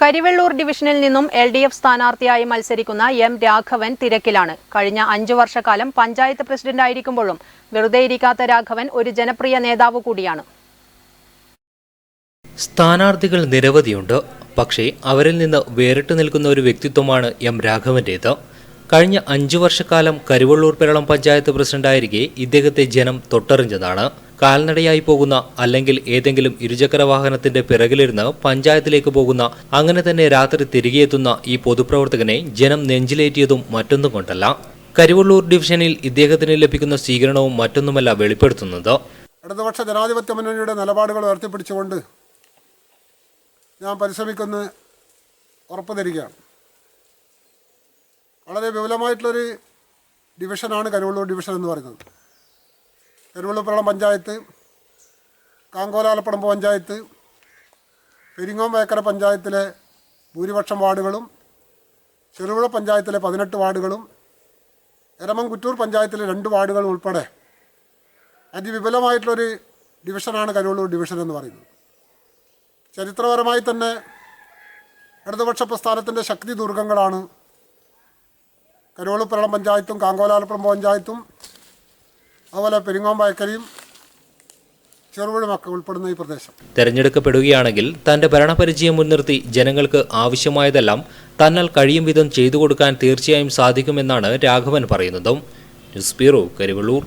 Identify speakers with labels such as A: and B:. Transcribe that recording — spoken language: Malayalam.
A: കരിവെള്ളൂർ ഡിവിഷനിൽ നിന്നും എൽ ഡി എഫ് സ്ഥാനാർത്ഥിയായി മത്സരിക്കുന്ന എം രാഘവൻ തിരക്കിലാണ്. കഴിഞ്ഞ അഞ്ചു വർഷക്കാലം പഞ്ചായത്ത് പ്രസിഡന്റായിരിക്കുമ്പോഴും വെറുതെ ഇരിക്കാത്ത രാഘവൻ ഒരു ജനപ്രിയ നേതാവ് കൂടിയാണ്.
B: സ്ഥാനാർത്ഥികൾ നിരവധിയുണ്ട്. പക്ഷേ അവരിൽ നിന്ന് വേറിട്ട് നിൽക്കുന്ന ഒരു വ്യക്തിത്വമാണ് എം രാഘവന്റേത്. കഴിഞ്ഞ അഞ്ചു വർഷക്കാലം കരുവള്ളൂർ പെരളം പഞ്ചായത്ത് പ്രസിഡന്റായിരിക്കെ ഇദ്ദേഹത്തെ ജനം തൊട്ടറിഞ്ഞതാണ്. കാൽനടയായി പോകുന്ന അല്ലെങ്കിൽ ഏതെങ്കിലും ഇരുചക്ര വാഹനത്തിന്റെ പിറകിലിരുന്ന് പഞ്ചായത്തിലേക്ക് പോകുന്ന അങ്ങനെ തന്നെ രാത്രി തിരികെയെത്തുന്ന ഈ പൊതുപ്രവർത്തകനെ ജനം നെഞ്ചിലേറ്റിയതും മറ്റൊന്നും കൊണ്ടല്ല. കരുവള്ളൂർ ഡിവിഷനിൽ ഇദ്ദേഹത്തിന് ലഭിക്കുന്ന സ്വീകരണവും മറ്റൊന്നുമല്ല വെളിപ്പെടുത്തുന്നത്.
C: ഇടതുപക്ഷ ജനാധിപത്യ മുന്നണിയുടെ നിലപാടുകൾ ഉയർത്തിപ്പിടിച്ചുകൊണ്ട് ഞാൻ പരിശ്രമിക്കുന്ന ഉറപ്പ് തരികയാണ് വളരെ വിപുലമായിട്ടുള്ളൊരു ഡിവിഷനാണ് കരുവള്ളൂർ ഡിവിഷൻ എന്ന് പറയുന്നത്. കരുവള്ളൂർപ്പുറം പഞ്ചായത്ത് കാങ്കോലാലപ്പടമ്പ് പഞ്ചായത്ത് പെരിങ്ങോം വേക്കര പഞ്ചായത്തിലെ ഭൂരിപക്ഷം വാർഡുകളും ചെറുപുഴ പഞ്ചായത്തിലെ പതിനെട്ട് വാർഡുകളും എരമംകുറ്റൂർ പഞ്ചായത്തിലെ രണ്ട് വാർഡുകളും ഉൾപ്പെടെ അതിവിപുലമായിട്ടുള്ളൊരു ഡിവിഷനാണ് കരുവള്ളൂർ ഡിവിഷൻ എന്ന് പറയുന്നത്. ചരിത്രപരമായി തന്നെ ഇടതുപക്ഷ പ്രസ്ഥാനത്തിന്റെ ശക്തി ദുർഗങ്ങളാണ് കരുവള്ളൂപ്പുറം പഞ്ചായത്തും കാങ്കോലാലപ്പുറം പഞ്ചായത്തും അതുപോലെ പെരിങ്ങോം വയക്കരയും ചെറുപുഴമൊക്കെ ഉൾപ്പെടുന്ന ഈ പ്രദേശം.
B: തെരഞ്ഞെടുക്കപ്പെടുകയാണെങ്കിൽ തന്റെ ഭരണപരിചയം മുൻനിർത്തി ജനങ്ങൾക്ക് ആവശ്യമായതെല്ലാം തന്നാൽ കഴിയും വിധം ചെയ്തു കൊടുക്കാൻ തീർച്ചയായും സാധിക്കുമെന്നാണ് രാഘവൻ പറയുന്നതും. News bureau Karivellur.